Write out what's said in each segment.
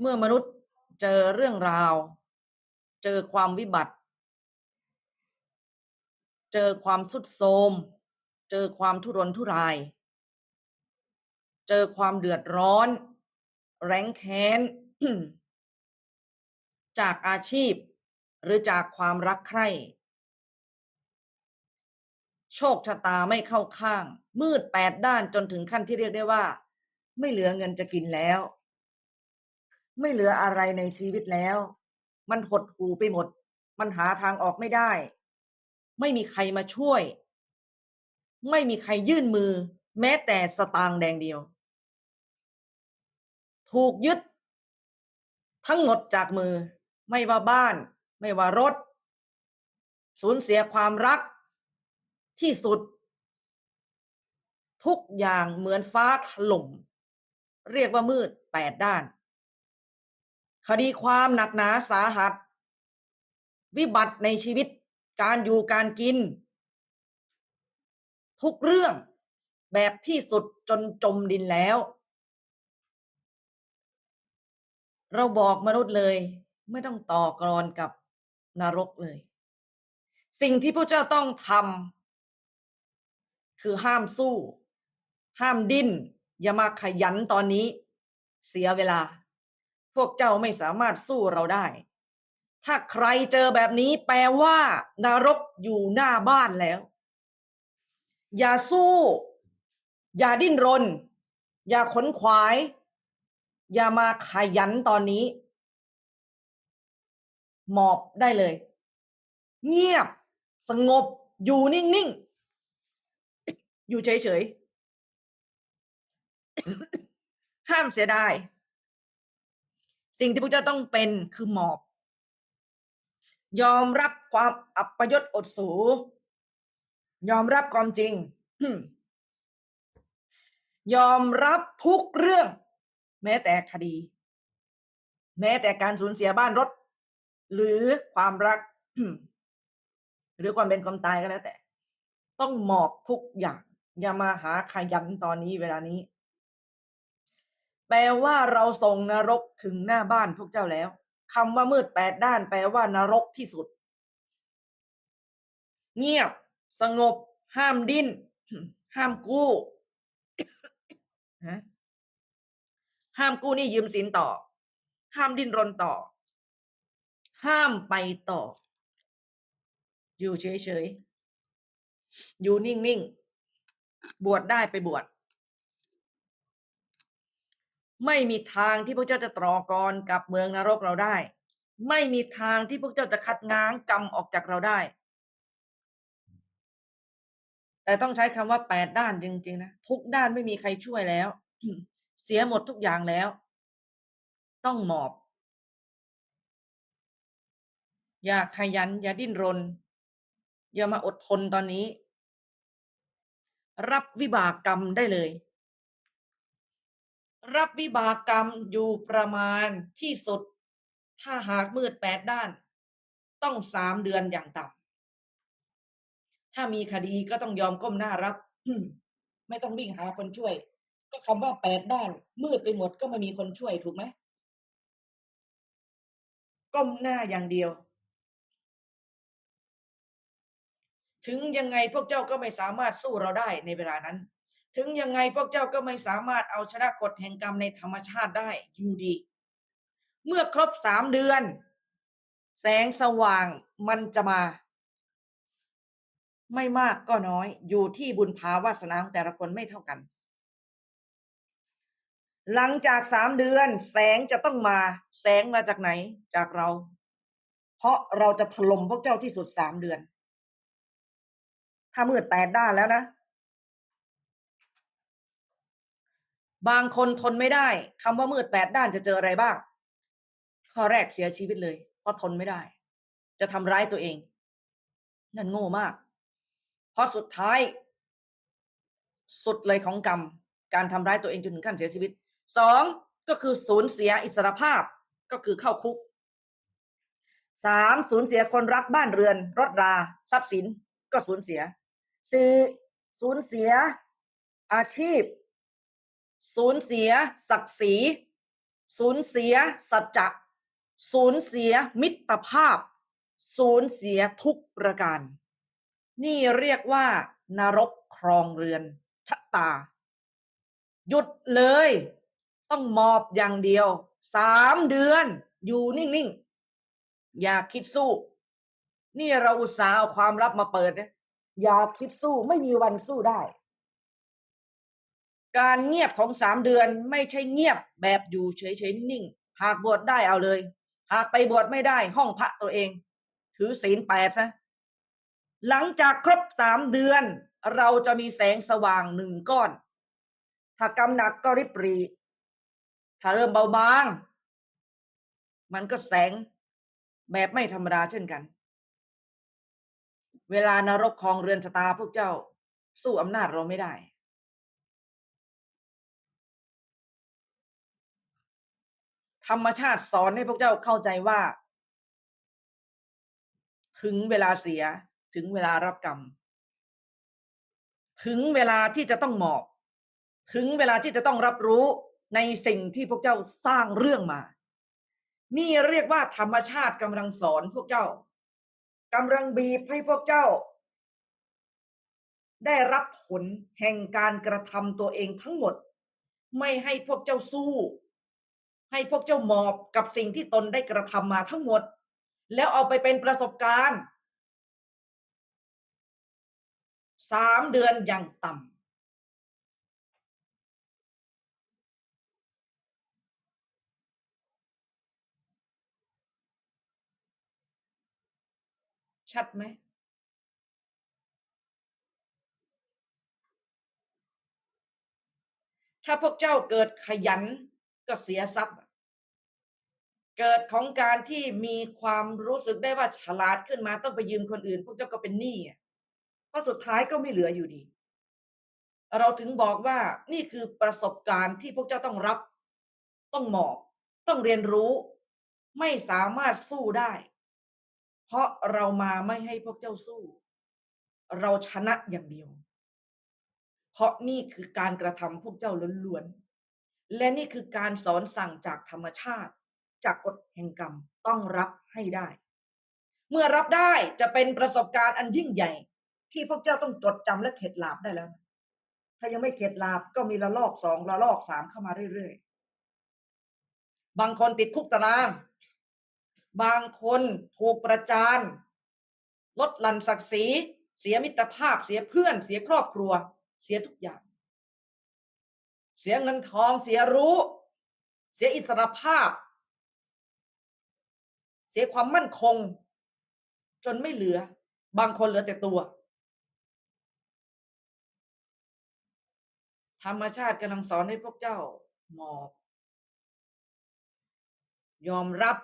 เมื่อมนุษย์เจอเรื่องราว เจอความวิบัติ เจอความสุดโทมเจอความทุรนทุราย เจอความเดือดร้อน แรงแค้น จากอาชีพ หรือจากความรักใคร่โชคชะตาไม่เข้าข้าง มืดแปดด้านจนถึงขั้นที่เรียกได้ว่า ไม่เหลือเงินจะกินแล้ว ไม่เหลืออะไรในชีวิตแล้ว มันหดหู่ไปหมด มันหาทางออกไม่ได้ ไม่มีใครมาช่วย ไม่มีใครยื่นมือ แม้แต่สตางค์แดงเดียว ถูกยึด ทั้งหมดจากมือ ไม่ว่าบ้าน ไม่ว่ารถ สูญเสียความรัก ที่สุด ทุกอย่างเหมือนฟ้าถล่มเรียกว่ามืดแปดด้าน คดีความหนักหนาสาหัส วิบัติในชีวิตการอยู่การกิน ทุกเรื่องแบบที่สุดจนจมดินแล้ว เราบอกมนุษย์เลย ไม่ต้องต่อกรอนกับนรกเลย สิ่งที่พระเจ้าต้องทำคือห้ามสู้ ห้ามดิ้น อย่ามาขยันตอนนี้ เสียเวลา พวกเจ้าไม่สามารถสู้เราได้ ถ้าใครเจอแบบนี้แปลว่านรกอยู่หน้าบ้านแล้ว อย่าสู้ อย่าดิ้นรน อย่าขนขวาย อย่ามาขยันตอนนี้ หมอบได้เลย เงียบ สงบ อยู่นิ่ง ๆ อยู่เฉย ๆ ห้ามเสียดาย สิ่งที่พระเจ้าต้องเป็นคือหมอบ ยอมรับความอัปยศอดสู ยอมรับความจริง ยอมรับทุกเรื่อง แม้แต่คดี แม้แต่การสูญเสียบ้านรถ หรือความรัก หรือความเป็นความตายก็แล้วแต่ ต้องหมอบทุกอย่าง อย่ามาหาขยันตอนนี้เวลานี้ แปลว่าเราส่งนรกถึงหน้าบ้านพวกเจ้าแล้วคำว่ามืดแปดด้าน แปลว่านรกที่สุด เงียบ สงบ ห้ามดิ้น ห้ามกู้ห้ามกู้นี่ยืมสินต่อ ห้ามดิ้นรนต่อ ห้ามไปต่อ อยู่เฉยๆ อยู่นิ่งๆ บวชได้ไปบวช ไม่มีทางที่พระเจ้าจะตรอกรกับเมืองนรกเราได้ ไม่มีทางที่พวกเจ้าจะคัดง้างกรรมออกจากเราได้ แต่ต้องใช้คำว่าแปดด้านจริงๆนะทุกด้านไม่มีใครช่วยแล้ว เสียหมดทุกอย่างแล้ว ต้องหมอบ อย่าขยัน อย่าดิ้นรน อย่ามาอดทนตอนนี้ รับวิบากกรรมได้เลย รับวิบากกรรมอยู่ประมาณที่สุด ถ้าหากมืดแปดด้าน ต้องสามเดือนอย่างต่ำถ้ามีคดีก็ต้องยอมก้มหน้ารับไม่ต้องวิ่งหาคนช่วย ก็คำว่าแปดด้าน มืดไปหมดก็ไม่มีคนช่วยถูกไหมก้มหน้าอย่างเดียว ถึงยังไงพวกเจ้าก็ไม่สามารถสู้เราได้ในเวลานั้น ถึงยังไงพวกเจ้าก็ไม่สามารถเอาชนะกฎแห่งกรรมในธรรมชาติได้อยู่ดี เมื่อครบสามเดือน แสงสว่างมันจะมา ไม่มากก็น้อย อยู่ที่บุญภาวาสนาของแต่ละคนไม่เท่ากัน หลังจากสามเดือน แสงจะต้องมา แสงมาจากไหนจากเรา เพราะเราจะถล่มพวกเจ้าที่สุดสามเดือน ถ้ามืดแปดด้านแล้วนะ บางคนทนไม่ได้คำว่ามืดแปดด้านจะเจออะไรบ้าง ข้อแรกเสียชีวิตเลย เพราะทนไม่ได้ จะทำร้ายตัวเอง นั่นโง่มาก เพราะสุดท้าย สุดเลยของกรรม การทำร้ายตัวเองจนถึงขั้นเสียชีวิตสองก็คือสูญเสียอิสรภาพก็คือเข้าคุกสามสูญเสียคนรักบ้านเรือน รถรา ทรัพย์สินก็สูญเสียสี่สูญเสียอาชีพ สูญเสียศักดิ์ศรี สูญเสียสัจจะสูญเสียมิตรภาพ สูญเสียทุกประการ นี่เรียกว่า นรกครองเรือนชะตา หยุดเลย ต้องมอบอย่างเดียวสามเดือน อยู่นิ่งๆ อย่าคิดสู้ นี่เราอุตส่าห์เอาความลับมาเปิดนะอย่าคิดสู้ไม่มีวันสู้ได้ การเงียบของสามเดือนไม่ใช่เงียบแบบอยู่เฉยๆนิ่งๆหากบวชได้เอาเลย หากไปบวชไม่ได้ห้องพระตัวเอง ถือศีลแปดนะหลังจากครบสามเดือน เราจะมีแสงสว่างหนึ่งก้อน ถ้ากำหนักก็ริบหรี ถ้าเริ่มเบาบาง มันก็แสงแบบไม่ธรรมดาเช่นกัน เวลานรกครองเรือนชะตาพวกเจ้า สู้อำนาจเราไม่ได้ ธรรมชาติสอนให้พวกเจ้าเข้าใจว่า ถึงเวลาเสียถึงเวลารับกรรม ถึงเวลาที่จะต้องหมอบ ถึงเวลาที่จะต้องรับรู้ในสิ่งที่พวกเจ้าสร้างเรื่องมา นี่เรียกว่าธรรมชาติกำลังสอนพวกเจ้ากำลังบีบให้พวกเจ้า ได้รับผลแห่งการกระทำตัวเองทั้งหมด ไม่ให้พวกเจ้าสู้ ให้พวกเจ้าหมอบกับสิ่งที่ตนได้กระทำมาทั้งหมด แล้วเอาไปเป็นประสบการณ์สามเดือนอย่างต่ำชัดไหมถ้าพวกเจ้าเกิดขยัน ก็เสียทรัพย์ เกิดของการที่มีความรู้สึกได้ว่าฉลาดขึ้นมาต้องไปยืมคนอื่น พวกเจ้าก็เป็นหนี้เพราะสุดท้ายก็ไม่เหลืออยู่ดี เราถึงบอกว่านี่คือประสบการณ์ที่พวกเจ้าต้องรับ ต้องหมอบต้องเรียนรู้ ไม่สามารถสู้ได้ เพราะเรามาไม่ให้พวกเจ้าสู้ เราชนะอย่างเดียว เพราะนี่คือการกระทำพวกเจ้าล้วนๆ และนี่คือการสอนสั่งจากธรรมชาติ จากกฎแห่งกรรมต้องรับให้ได้ เมื่อรับได้จะเป็นประสบการณ์อันยิ่งใหญ่ ที่พวกเจ้าต้องจดจำและเข็ดหลาบได้แล้ว ถ้ายังไม่เข็ดหลาบก็มีระลอกสองระลอกสามเข้ามาเรื่อยๆ บางคนติดคุกตาราง บางคนถูกประจานลดหลั่นศักดิ์ศรีเสียมิตรภาพเสียเพื่อน เสียครอบครัว เสียทุกอย่าง เสียเงินทองเสียรู้ เสียอิสรภาพ เสียความมั่นคง จนไม่เหลือ บางคนเหลือแต่ตัว ธรรมชาติกำลังสอนให้พวกเจ้าหมอบยอมรับ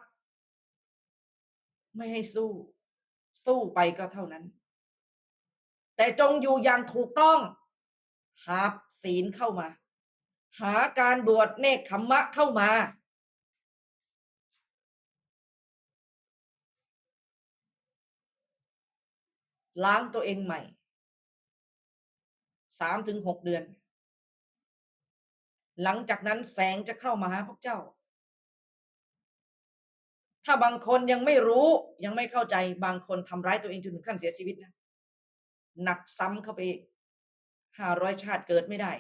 ไม่ให้สู้ สู้ไปก็เท่านั้น แต่จงอยู่อย่างถูกต้องหาศีลเข้ามา หาการบวชเนคขมมะเข้ามา ล้างตัวเองใหม่สามถึงหกเดือน หลังจากนั้นแสงจะเข้ามาหาพวกเจ้า ถ้าบางคนยังไม่รู้ยังไม่เข้าใจบางคนทำร้ายตัวเองจนถึงขั้นเสียชีวิตนะหนักซ้ำเข้าไปห้าร้อยชาติเกิดไม่ได้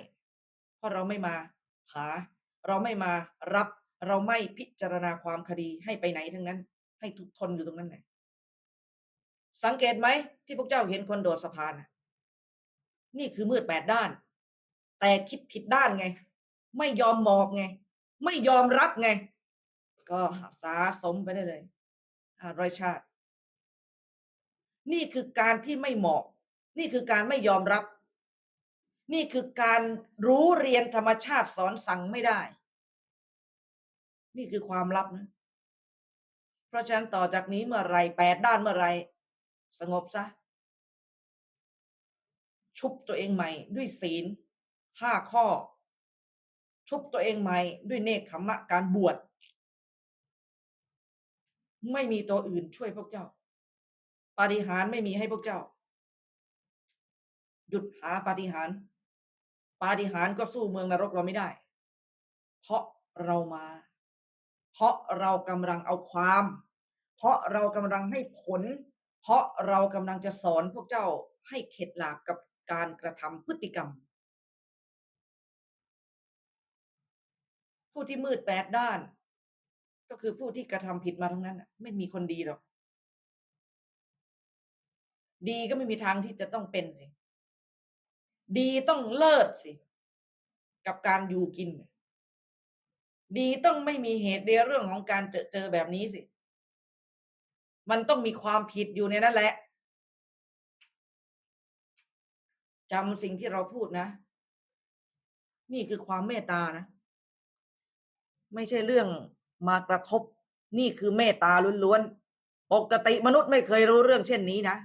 เพราะเราไม่มาหา เราไม่มารับ เราไม่พิจารณาความคดีให้ไปไหนทั้งนั้น ให้ทุกทนอยู่ตรงนั้นแหละสังเกตไหมที่พวกเจ้าเห็นคนโดดสะพานนี่คือมืดแปดด้าน แต่คิดผิดด้านไง ไม่ยอมมอบไง ไม่ยอมรับไง ก็สาสมไปได้เลยร้อยชาติ นี่คือการที่ไม่เหมาะ นี่คือการไม่ยอมรับ นี่คือการรู้เรียนธรรมชาติสอนสั่งไม่ได้ นี่คือความลับนะเพราะฉะนั้นต่อจากนี้เมื่อไรแปดด้านเมื่อไรสงบซะ ชุบตัวเองใหม่ด้วยศีลห้าข้อ ชุบตัวเองใหม่ด้วยเนคขมมะการบวชไม่มีตัวอื่นช่วยพวกเจ้า ปาฏิหาริย์ไม่มีให้พวกเจ้า หยุดหาปาฏิหาริย์ ปาฏิหาริย์ก็สู้เมืองนรกเราไม่ได้ เพราะเรามา เพราะเรากำลังเอาความ เพราะเรากำลังให้ผล เพราะเรากำลังจะสอนพวกเจ้าให้เข็ดหลาบกับการกระทำพฤติกรรม ผู้ที่มืดแปดด้าน ก็คือผู้ที่กระทำผิดมาทั้งนั้นน่ะไม่มีคนดีหรอกดีก็ไม่มีทางที่จะต้องเป็นสิ ดีต้องเลิศสิ กับการอยู่กิน ดีต้องไม่มีเหตุในเรื่องของการเจอเจอแบบนี้สิ มันต้องมีความผิดอยู่ในนั้นแหละจำสิ่งที่เราพูดนะ นี่คือความเมตตานะ ไม่ใช่เรื่องมากระทบ นี่คือเมตตาล้วนๆปกติมนุษย์ไม่เคยรู้เรื่องเช่นนี้นะ